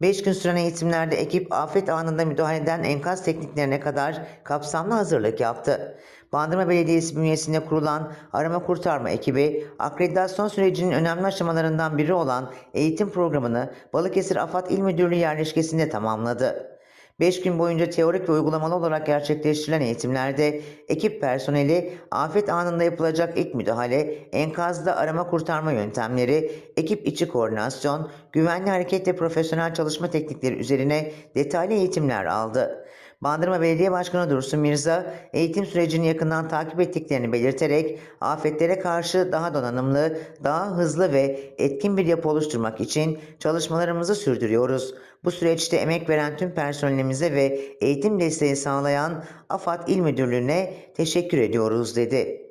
5 gün süren eğitimlerde ekip afet anında müdahaleden enkaz tekniklerine kadar kapsamlı hazırlık yaptı. Bandırma Belediyesi bünyesinde kurulan arama kurtarma ekibi, akreditasyon sürecinin önemli aşamalarından biri olan eğitim programını Balıkesir AFAD İl Müdürlüğü yerleşkesinde tamamladı. 5 gün boyunca teorik ve uygulamalı olarak gerçekleştirilen eğitimlerde ekip personeli afet anında yapılacak ilk müdahale, enkazda arama kurtarma yöntemleri, ekip içi koordinasyon, güvenli hareket ve profesyonel çalışma teknikleri üzerine detaylı eğitimler aldı. Bandırma Belediye Başkanı Dursun Mirza, eğitim sürecini yakından takip ettiklerini belirterek afetlere karşı daha donanımlı, daha hızlı ve etkin bir yapı oluşturmak için çalışmalarımızı sürdürüyoruz. Bu süreçte emek veren tüm personelimize ve eğitim desteği sağlayan AFAD İl Müdürlüğü'ne teşekkür ediyoruz dedi.